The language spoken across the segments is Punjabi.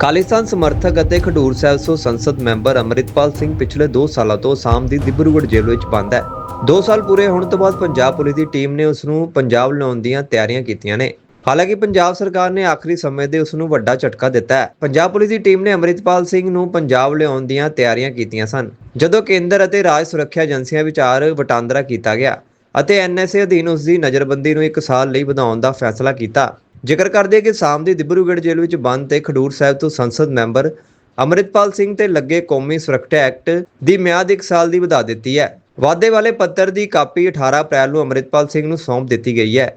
ਖਾਲਿਸਤਾਨ ਸਮਰਥਕ ਅਤੇ ਖਡੂਰ ਸਾਹਿਬ ਤੋਂ ਸੰਸਦ ਮੈਂਬਰ ਅਮਰਿਤਪਾਲ ਸਿੰਘ ਪਿਛਲੇ 2 ਸਾਲਾਂ ਤੋਂ ਆਸਾਮ ਦੀ ਦਿਬਰੂਗੜ੍ਹ ਜੇਲ੍ਹ ਵਿੱਚ ਬੰਦ ਹੈ। 2 ਸਾਲ ਪੂਰੇ ਹੋਣ ਤੋਂ ਬਾਅਦ ਪੰਜਾਬ ਪੁਲਿਸ ਦੀ ਟੀਮ ਨੇ ਉਸ ਨੂੰ ਪੰਜਾਬ ਲਿਆਉਣ ਦੀਆਂ ਤਿਆਰੀਆਂ ਕੀਤੀਆਂ ਨੇ। ਹਾਲਾਂਕਿ ਪੰਜਾਬ ਸਰਕਾਰ ਨੇ ਆਖਰੀ ਸਮੇਂ ਦੇ ਉਸ ਨੂੰ ਵੱਡਾ ਝਟਕਾ ਦਿੱਤਾ ਹੈ। ਪੰਜਾਬ ਪੁਲਿਸ ਦੀ ਟੀਮ ਨੇ ਅਮਰਿਤਪਾਲ ਸਿੰਘ ਨੂੰ ਪੰਜਾਬ ਲਿਆਉਣ ਦੀਆਂ ਤਿਆਰੀਆਂ ਕੀਤੀਆਂ ਸਨ, ਜਦੋਂ ਕੇਂਦਰ ਅਤੇ ਰਾਜ ਸੁਰੱਖਿਆ ਏਜੰਸੀਆਂ ਵਿਚਾਰ ਵਟਾਂਦਰਾ ਕੀਤਾ ਗਿਆ ਅਤੇ ਐਨਐਸਏ ਅਧੀਨ ਉਸ ਦੀ ਨਜ਼ਰਬੰਦੀ ਨੂੰ 1 ਸਾਲ ਲਈ ਵਧਾਉਣ ਦਾ ਫੈਸਲਾ ਕੀਤਾ। ਜ਼ਿਕਰ ਕਰਦੇ ਕਿ ਸਾਮ ਦੀ ਦਿਬਰੂਗੜ੍ਹ ਜੇਲ੍ਹ ਵਿੱਚ ਬੰਦ ਤੇ ਖਡੂਰ ਸਾਹਿਬ ਤੋਂ ਸੰਸਦ ਮੈਂਬਰ ਅਮਰਿਤਪਾਲ ਸਿੰਘ ਤੇ ਲੱਗੇ ਕੌਮੀ ਸੁਰੱਖਿਆ ਐਕਟ ਦੀ ਮਿਆਦ 1 ਸਾਲ ਦੀ ਵਧਾ ਦਿੱਤੀ ਹੈ। ਵਾਅਦੇ ਵਾਲੇ ਪੱਤਰ ਦੀ ਕਾਪੀ 18 ਅਪ੍ਰੈਲ ਨੂੰ ਅਮਰਿਤਪਾਲ ਸਿੰਘ ਨੂੰ ਸੌਂਪ ਦਿੱਤੀ ਗਈ ਹੈ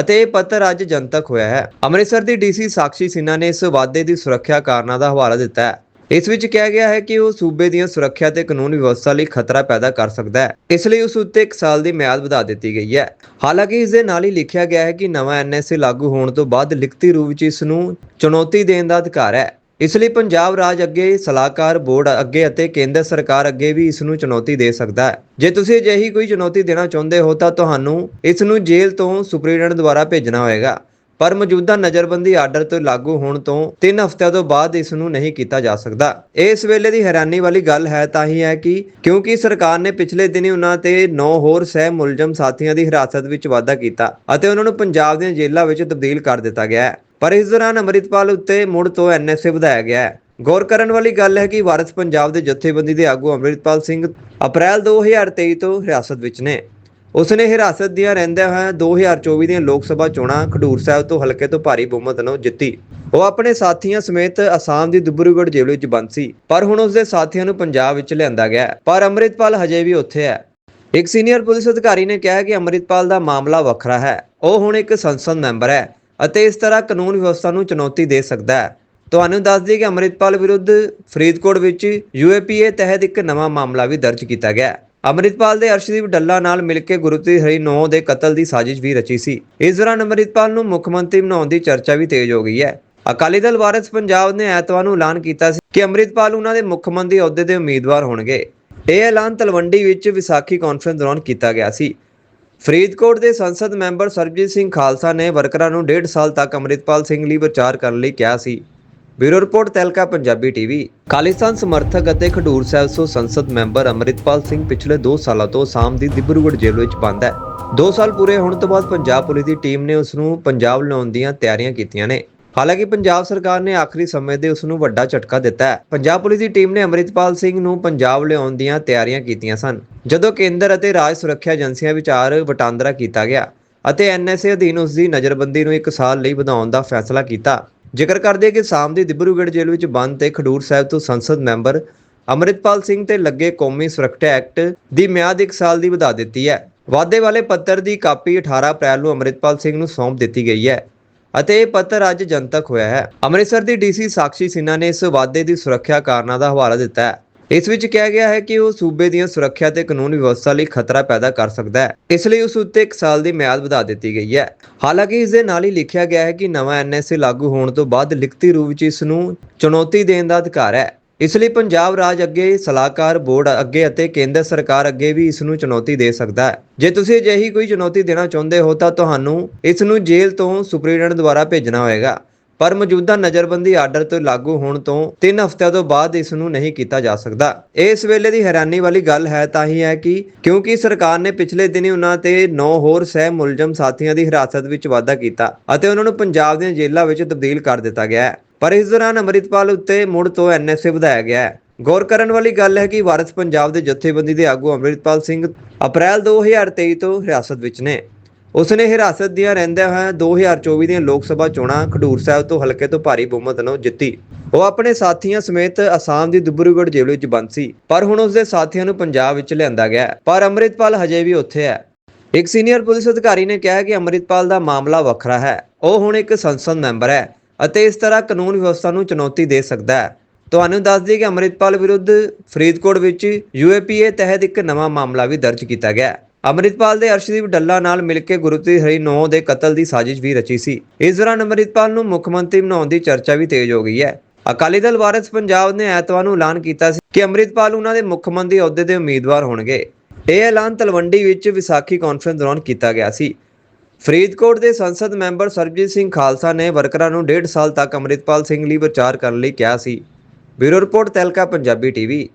ਅਤੇ ਇਹ ਪੱਤਰ ਅੱਜ ਜਨਤਕ ਹੋਇਆ ਹੈ। ਅੰਮ੍ਰਿਤਸਰ ਦੀ ਡੀਸੀ ਸਾਕਸ਼ੀ ਸਿਨਹਾ ਨੇ ਇਸ ਵਾਅਦੇ ਦੀ ਸੁਰੱਖਿਆ ਕਾਰਨਾਂ ਦਾ ਹਵਾਲਾ ਦਿੱਤਾ ਹੈ। ਇਸ ਵਿੱਚ ਕਿਹਾ ਗਿਆ ਹੈ ਕਿ ਉਹ ਸੂਬੇ ਦੀਆਂ ਸੁਰੱਖਿਆ ਤੇ ਕਾਨੂੰਨ ਵਿਵਸਥਾ ਲਈ ਖਤਰਾ ਪੈਦਾ ਕਰ ਸਕਦਾ ਹੈ। ਇਸ ਲਈ ਉਸ ਉੱਤੇ 1 ਸਾਲ ਦੀ ਮਿਆਦ ਵਧਾ ਦਿੱਤੀ ਗਈ ਹੈ। ਹਾਲਾਂਕਿ ਇਸ ਦੇ ਨਾਲ ਹੀ ਲਿਖਿਆ ਗਿਆ ਹੈ ਕਿ ਨਵਾਂ ਐਨਐਸਏ ਲਾਗੂ ਹੋਣ ਤੋਂ ਬਾਅਦ ਲਿਖਤੀ ਰੂਪ ਵਿੱਚ ਇਸ ਨੂੰ ਚੁਣੌਤੀ ਦੇਣ ਦਾ ਅਧਿਕਾਰ ਹੈ। ਇਸ ਲਈ ਪੰਜਾਬ ਰਾਜ ਅੱਗੇ ਸਲਾਹਕਾਰ ਬੋਰਡ ਅੱਗੇ ਅਤੇ ਕੇਂਦਰ ਸਰਕਾਰ ਅੱਗੇ ਵੀ ਇਸ ਨੂੰ ਚੁਣੌਤੀ ਦੇ ਸਕਦਾ ਹੈ। ਜੇ ਤੁਸੀਂ ਅਜਿਹੀ ਕੋਈ ਚੁਣੌਤੀ ਦੇਣਾ ਚਾਹੁੰਦੇ ਹੋ ਤਾਂ ਤੁਹਾਨੂੰ ਇਸ ਨੂੰ ਜੇਲ੍ਹ ਤੋਂ ਸੁਪਰੀਡੈਂਟ ਦੁਆਰਾ ਭੇਜਣਾ ਹੋਵੇਗਾ ਪਰ ਮੌਜੂਦਾ ਨਜ਼ਰਬੰਦੀ ਆਰਡਰ ਤੋਂ ਲਾਗੂ ਹੋਣ ਤੋਂ 3 ਹਫ਼ਤਿਆਂ ਤੋਂ ਬਾਅਦ ਇਸ ਨੂੰ ਨਹੀਂ ਕੀਤਾ ਜਾ ਸਕਦਾ। ਇਹ ਇਸ ਵੇਲੇ ਦੀ ਹੈਰਾਨੀ ਵਾਲੀ ਗੱਲ ਹੈ ਤਾਂ ਹੀ ਹੈ ਕਿ ਕਿਉਂਕਿ ਸਰਕਾਰ ਨੇ ਪਿਛਲੇ ਦਿਨੀ ਉਹਨਾਂ ਤੇ 9 ਹੋਰ ਸਹਿ ਮੁਲਜ਼ਮ ਸਾਥੀਆਂ ਦੀ ਹਿਰਾਸਤ ਵਿੱਚ ਵਾਧਾ ਕੀਤਾ ਅਤੇ ਉਹਨਾਂ ਨੂੰ ਪੰਜਾਬ ਦੀਆਂ ਜੇਲ੍ਹਾਂ ਵਿੱਚ ਤਬਦੀਲ ਕਰ ਦਿੱਤਾ ਗਿਆ ਹੈ। ਪਰ ਇਸ ਦੌਰਾਨ ਅੰਮ੍ਰਿਤਪਾਲ ਉੱਤੇ ਮੁੜ ਤੋਂ ਐਨਐਸਏ ਵਧਾਇਆ ਗਿਆ ਹੈ। ਗੌਰ ਕਰਨ ਵਾਲੀ ਗੱਲ ਹੈ ਕਿ ਵਾਰਸ ਪੰਜਾਬ ਦੇ ਜਥੇਬੰਦੀ ਦੇ ਆਗੂ ਅੰਮ੍ਰਿਤਪਾਲ ਸਿੰਘ ਅਪ੍ਰੈਲ 2023 ਤੋਂ ਹਿਰਾਸਤ ਵਿੱਚ ਨੇ। ਉਸਨੇ ਹਿਰਾਸਤ ਦੀਆਂ ਰਹਿੰਦਿਆਂ ਹੋਇਆਂ 2024 ਦੀਆਂ ਲੋਕ ਸਭਾ ਚੋਣਾਂ ਖਡੂਰ ਸਾਹਿਬ ਤੋਂ ਹਲਕੇ ਤੋਂ ਭਾਰੀ ਬਹੁਮਤ ਨਾਲ ਜਿੱਤੀ। ਉਹ ਆਪਣੇ ਸਾਥੀਆਂ ਸਮੇਤ ਅਸਾਮ ਦੀ ਦੁਬਰੂਗੜ੍ਹ ਜੇਲ੍ਹ ਵਿੱਚ ਬੰਦ ਸੀ, ਪਰ ਹੁਣ ਉਸਦੇ ਸਾਥੀਆਂ ਨੂੰ ਪੰਜਾਬ ਵਿੱਚ ਲਿਆਂਦਾ ਗਿਆ ਪਰ ਅੰਮ੍ਰਿਤਪਾਲ ਹਜੇ ਵੀ ਉੱਥੇ ਹੈ। ਇੱਕ ਸੀਨੀਅਰ ਪੁਲਿਸ ਅਧਿਕਾਰੀ ਨੇ ਕਿਹਾ ਕਿ ਅੰਮ੍ਰਿਤਪਾਲ ਦਾ ਮਾਮਲਾ ਵੱਖਰਾ ਹੈ। ਉਹ ਹੁਣ ਇੱਕ ਸੰਸਦ ਮੈਂਬਰ ਹੈ ਅਤੇ ਇਸ ਤਰ੍ਹਾਂ ਕਾਨੂੰਨ ਵਿਵਸਥਾ ਨੂੰ ਚੁਣੌਤੀ ਦੇ ਸਕਦਾ ਹੈ। ਤੁਹਾਨੂੰ ਦੱਸ ਦਈਏ ਕਿ ਅੰਮ੍ਰਿਤਪਾਲ ਵਿਰੁੱਧ ਫਰੀਦਕੋਟ ਵਿੱਚ ਯੂਏਪੀਏ ਤਹਿਤ ਇੱਕ ਨਵਾਂ ਮਾਮਲਾ ਵੀ ਦਰਜ ਕੀਤਾ ਗਿਆ ਹੈ। ਅੰਮ੍ਰਿਤਪਾਲ ਦੇ ਅਰਸ਼ਦੀਪ ਡੱਲਾ ਨਾਲ ਮਿਲ ਕੇ ਗੁਰਪ੍ਰੀਤ ਹਰੀ ਨੌ ਦੇ ਕਤਲ ਦੀ ਸਾਜ਼ਿਸ਼ ਵੀ ਰਚੀ ਸੀ। ਇਸ ਦੌਰਾਨ ਅੰਮ੍ਰਿਤਪਾਲ ਨੂੰ ਮੁੱਖ ਮੰਤਰੀ ਬਣਾਉਣ ਦੀ ਚਰਚਾ ਵੀ ਤੇਜ਼ ਹੋ ਗਈ ਹੈ। ਅਕਾਲੀ ਦਲ ਵਾਰਿਸ ਪੰਜਾਬ ਨੇ ਐਤਵਾਰ ਨੂੰ ਐਲਾਨ ਕੀਤਾ ਸੀ ਕਿ ਅੰਮ੍ਰਿਤਪਾਲ ਉਹਨਾਂ ਦੇ ਮੁੱਖ ਮੰਤਰੀ ਅਹੁਦੇ ਦੇ ਉਮੀਦਵਾਰ ਹੋਣਗੇ। ਇਹ ਐਲਾਨ ਤਲਵੰਡੀ ਵਿੱਚ ਵਿਸਾਖੀ ਕਾਨਫਰੰਸ ਦੌਰਾਨ ਕੀਤਾ ਗਿਆ ਸੀ। ਫਰੀਦਕੋਟ ਦੇ ਸੰਸਦ ਮੈਂਬਰ ਸਰਬਜੀਤ ਸਿੰਘ ਖਾਲਸਾ ਨੇ ਵਰਕਰਾਂ ਨੂੰ 1.5 ਸਾਲ ਤੱਕ ਅੰਮ੍ਰਿਤਪਾਲ ਸਿੰਘ ਲਈ ਵਿਚਾਰ ਕਰਨ ਲਈ ਕਿਹਾ ਸੀ। Bureau report, Tehelka Punjabi TV. Khalistan ਸਮਰਥਕ ਅਤੇ ਖਡੂਰ ਸਾਹਿਬ ਤੋਂ ਸੰਸਦ ਮੈਂਬਰ ਅਮਰਿਤਪਾਲ ਸਿੰਘ ਪਿਛਲੇ 2 ਸਾਲਾਂ ਤੋਂ ਆਸਾਮ ਦੀ ਦਿਬਰੂਗੜ੍ਹ ਜੇਲ੍ਹ ਵਿੱਚ ਬੰਦ ਹੈ। 2 ਸਾਲ ਪੂਰੇ ਹੋਣ ਤੋਂ ਬਾਅਦ ਪੰਜਾਬ ਪੁਲਿਸ ਦੀ ਟੀਮ ਨੇ ਉਸ ਨੂੰ ਪੰਜਾਬ ਲਿਆਉਣ ਦੀਆਂ ਤਿਆਰੀਆਂ ਕੀਤੀਆਂ ਨੇ। ਹਾਲਾਂਕਿ ਪੰਜਾਬ ਸਰਕਾਰ ਨੇ ਆਖਰੀ ਸਮੇਂ ਦੇ ਉਸ ਨੂੰ ਵੱਡਾ ਝਟਕਾ ਦਿੱਤਾ ਹੈ। ਪੰਜਾਬ ਪੁਲਿਸ ਦੀ ਟੀਮ ਨੇ ਅਮਰਿਤਪਾਲ ਸਿੰਘ ਨੂੰ ਪੰਜਾਬ ਲਿਆਉਣ ਦੀਆਂ ਤਿਆਰੀਆਂ ਕੀਤੀਆਂ ਸਨ, ਜਦੋਂ ਕੇਂਦਰ ਅਤੇ ਰਾਜ ਸੁਰੱਖਿਆ ਏਜੰਸੀਆਂ ਵਿਚਾਰ ਵਟਾਂਦਰਾ ਕੀਤਾ ਗਿਆ ਅਤੇ ਐਨਐਸਏ ਅਧੀਨ ਉਸ ਦੀ ਨਜ਼ਰਬੰਦੀ ਨੂੰ 1 ਸਾਲ ਲਈ ਵਧਾਉਣ ਦਾ ਫੈਸਲਾ ਕੀਤਾ। ਜ਼ਿਕਰ ਕਰਦੇ ਕਿ ਸਾਮ ਦੀ ਦਿਬਰੂਗੜ੍ਹ ਜੇਲ੍ਹ ਵਿੱਚ ਬੰਦ ਤੇ ਖਡੂਰ ਸਾਹਿਬ ਤੋਂ ਸੰਸਦ ਮੈਂਬਰ ਅਮਰਿਤਪਾਲ ਸਿੰਘ ਤੇ ਲੱਗੇ ਕੌਮੀ ਸੁਰੱਖਿਆ ਐਕਟ ਦੀ ਮਿਆਦ 1 ਸਾਲ ਦੀ ਵਧਾ ਦਿੱਤੀ ਹੈ। ਵਾਅਦੇ ਵਾਲੇ ਪੱਤਰ ਦੀ ਕਾਪੀ 18 ਅਪ੍ਰੈਲ ਨੂੰ ਅਮਰਿਤਪਾਲ ਸਿੰਘ ਨੂੰ ਸੌਂਪ ਦਿੱਤੀ ਗਈ ਹੈ ਅਤੇ ਇਹ ਪੱਤਰ ਅੱਜ ਜਨਤਕ ਹੋਇਆ ਹੈ। ਅੰਮ੍ਰਿਤਸਰ ਦੀ ਡੀਸੀ ਸਾਕਸ਼ੀ ਸਿਨਹਾ ਨੇ ਇਸ ਵਾਅਦੇ ਦੀ ਸੁਰੱਖਿਆ ਕਾਰਨਾਂ ਦਾ ਹਵਾਲਾ ਦਿੱਤਾ ਹੈ। ਇਸ ਵਿੱਚ ਕਿਹਾ ਗਿਆ ਹੈ ਕਿ ਉਹ ਸੂਬੇ ਦੀਆਂ ਸੁਰੱਖਿਆ ਤੇ ਕਾਨੂੰਨ ਵਿਵਸਥਾ ਲਈ ਖਤਰਾ ਪੈਦਾ ਕਰ ਸਕਦਾ ਹੈ। ਇਸ ਲਈ ਉਸ ਉੱਤੇ 1 ਸਾਲ ਦੀ ਮਿਆਦ ਵਧਾ ਦਿੱਤੀ ਗਈ ਹੈ। ਹਾਲਾਂਕਿ ਇਸ ਦੇ ਨਾਲ ਹੀ ਲਿਖਿਆ ਗਿਆ ਹੈ ਕਿ ਨਵਾਂ ਐਨਐਸਏ ਲਾਗੂ ਹੋਣ ਤੋਂ ਬਾਅਦ ਲਿਖਤੀ ਰੂਪ ਵਿੱਚ ਇਸ ਨੂੰ ਚੁਣੌਤੀ ਦੇਣ ਦਾ ਅਧਿਕਾਰ ਹੈ। ਇਸ ਲਈ ਪੰਜਾਬ ਰਾਜ ਅੱਗੇ ਸਲਾਹਕਾਰ ਬੋਰਡ ਅੱਗੇ ਅਤੇ ਕੇਂਦਰ ਸਰਕਾਰ ਅੱਗੇ ਵੀ ਇਸ ਨੂੰ ਚੁਣੌਤੀ ਦੇ ਸਕਦਾ ਹੈ। ਜੇ ਤੁਸੀਂ ਅਜਿਹੀ ਕੋਈ ਚੁਣੌਤੀ ਦੇਣਾ ਚਾਹੁੰਦੇ ਹੋ ਤਾਂ ਤੁਹਾਨੂੰ ਇਸ ਨੂੰ ਜੇਲ੍ਹ ਤੋਂ ਸੁਪਰੀਡੈਂਟ ਦੁਆਰਾ ਭੇਜਣਾ ਹੋਵੇਗਾ ਪਰ ਮੌਜੂਦਾ ਨਜ਼ਰਬੰਦੀ ਆਰਡਰ ਤੋਂ ਲਾਗੂ ਹੋਣ ਤੋਂ 3 ਹਫ਼ਤਿਆਂ ਤੋਂ ਬਾਅਦ ਇਸ ਨੂੰ ਨਹੀਂ ਕੀਤਾ ਜਾ ਸਕਦਾ। ਇਹ ਇਸ ਵੇਲੇ ਦੀ ਹੈਰਾਨੀ ਵਾਲੀ ਗੱਲ ਹੈ ਤਾਂ ਹੀ ਹੈ ਕਿ ਕਿਉਂਕਿ ਸਰਕਾਰ ਨੇ ਪਿਛਲੇ ਦਿਨੀ ਉਹਨਾਂ ਤੇ 9 ਹੋਰ ਸਹਿ ਮੁਲਜ਼ਮ ਸਾਥੀਆਂ ਦੀ ਹਿਰਾਸਤ ਵਿੱਚ ਵਾਧਾ ਕੀਤਾ ਅਤੇ ਉਹਨਾਂ ਨੂੰ ਪੰਜਾਬ ਦੀਆਂ ਜੇਲ੍ਹਾਂ ਵਿੱਚ ਤਬਦੀਲ ਕਰ ਦਿੱਤਾ ਗਿਆ ਹੈ। ਪਰ ਇਸ ਦੌਰਾਨ ਅੰਮ੍ਰਿਤਪਾਲ ਉੱਤੇ ਮੁੜ ਤੋਂ ਐਨਐਸਏ ਵਧਾਇਆ ਗਿਆ ਹੈ। ਗੌਰ ਕਰਨ ਵਾਲੀ ਗੱਲ ਹੈ ਕਿ ਵਾਰਸ ਪੰਜਾਬ ਦੇ ਜਥੇਬੰਦੀ ਦੇ ਆਗੂ ਅੰਮ੍ਰਿਤਪਾਲ ਸਿੰਘ ਅਪ੍ਰੈਲ 2023 ਤੋਂ ਹਿਰਾਸਤ ਵਿੱਚ ਨੇ। ਉਸਨੇ ਹਿਰਾਸਤ ਦੀਆਂ ਰਹਿੰਦਿਆਂ ਹੋਇਆਂ 2024 ਦੀਆਂ ਲੋਕ ਸਭਾ ਚੋਣਾਂ ਖਡੂਰ ਸਾਹਿਬ ਤੋਂ ਹਲਕੇ ਤੋਂ ਭਾਰੀ ਬਹੁਮਤ ਨਾਲ ਜਿੱਤੀ। ਉਹ ਆਪਣੇ ਸਾਥੀਆਂ ਸਮੇਤ ਅਸਾਮ ਦੀ ਦੁਬਰੂਗੜ੍ਹ ਜੇਲ੍ਹ ਵਿੱਚ ਬੰਦ ਸੀ, ਪਰ ਹੁਣ ਉਸਦੇ ਸਾਥੀਆਂ ਨੂੰ ਪੰਜਾਬ ਵਿੱਚ ਲਿਆਂਦਾ ਗਿਆ ਪਰ ਅੰਮ੍ਰਿਤਪਾਲ ਹਜੇ ਵੀ ਉੱਥੇ ਹੈ। ਇੱਕ ਸੀਨੀਅਰ ਪੁਲਿਸ ਅਧਿਕਾਰੀ ਨੇ ਕਿਹਾ ਕਿ ਅੰਮ੍ਰਿਤਪਾਲ ਦਾ ਮਾਮਲਾ ਵੱਖਰਾ ਹੈ। ਉਹ ਹੁਣ ਇੱਕ ਸੰਸਦ ਮੈਂਬਰ ਹੈ ਅਤੇ ਇਸ ਤਰ੍ਹਾਂ ਕਾਨੂੰਨ ਵਿਵਸਥਾ ਨੂੰ ਚੁਣੌਤੀ ਦੇ ਸਕਦਾ ਹੈ। ਤੁਹਾਨੂੰ ਦੱਸ ਦਈਏ ਕਿ ਅੰਮ੍ਰਿਤਪਾਲ ਵਿਰੁੱਧ ਫਰੀਦਕੋਟ ਵਿੱਚ ਯੂਏਪੀਏ ਤਹਿਤ ਇੱਕ ਨਵਾਂ ਮਾਮਲਾ ਵੀ ਦਰਜ ਕੀਤਾ ਗਿਆ ਹੈ। ਅੰਮ੍ਰਿਤਪਾਲ ਦੇ ਅਰਸ਼ਦੀਪ ਡੱਲਾ ਨਾਲ ਮਿਲ ਕੇ ਗੁਰਪ੍ਰੀਤ ਹਰੀ ਨੌ ਦੇ ਕਤਲ ਦੀ ਸਾਜ਼ਿਸ਼ ਵੀ ਰਚੀ ਸੀ। ਇਸ ਦੌਰਾਨ ਅੰਮ੍ਰਿਤਪਾਲ ਨੂੰ ਮੁੱਖ ਮੰਤਰੀ ਬਣਾਉਣ ਦੀ ਚਰਚਾ ਵੀ ਤੇਜ਼ ਹੋ ਗਈ ਹੈ। ਅਕਾਲੀ ਦਲ ਵਾਰਿਸ ਪੰਜਾਬ ਨੇ ਐਤਵਾਰ ਨੂੰ ਐਲਾਨ ਕੀਤਾ ਸੀ ਕਿ ਅੰਮ੍ਰਿਤਪਾਲ ਉਹਨਾਂ ਦੇ ਮੁੱਖ ਮੰਤਰੀ ਅਹੁਦੇ ਦੇ ਉਮੀਦਵਾਰ ਹੋਣਗੇ। ਇਹ ਐਲਾਨ ਤਲਵੰਡੀ ਵਿੱਚ ਵਿਸਾਖੀ ਕਾਨਫਰੰਸ ਦੌਰਾਨ ਕੀਤਾ ਗਿਆ ਸੀ। ਫਰੀਦਕੋਟ ਦੇ ਸੰਸਦ ਮੈਂਬਰ ਸਰਬਜੀਤ ਸਿੰਘ ਖਾਲਸਾ ਨੇ ਵਰਕਰਾਂ ਨੂੰ 1.5 ਸਾਲ ਤੱਕ ਅੰਮ੍ਰਿਤਪਾਲ ਸਿੰਘ ਲਈ ਵਿਚਾਰ ਕਰਨ ਲਈ ਕਿਹਾ ਸੀ। Bureau report Tehelka Punjabi TV.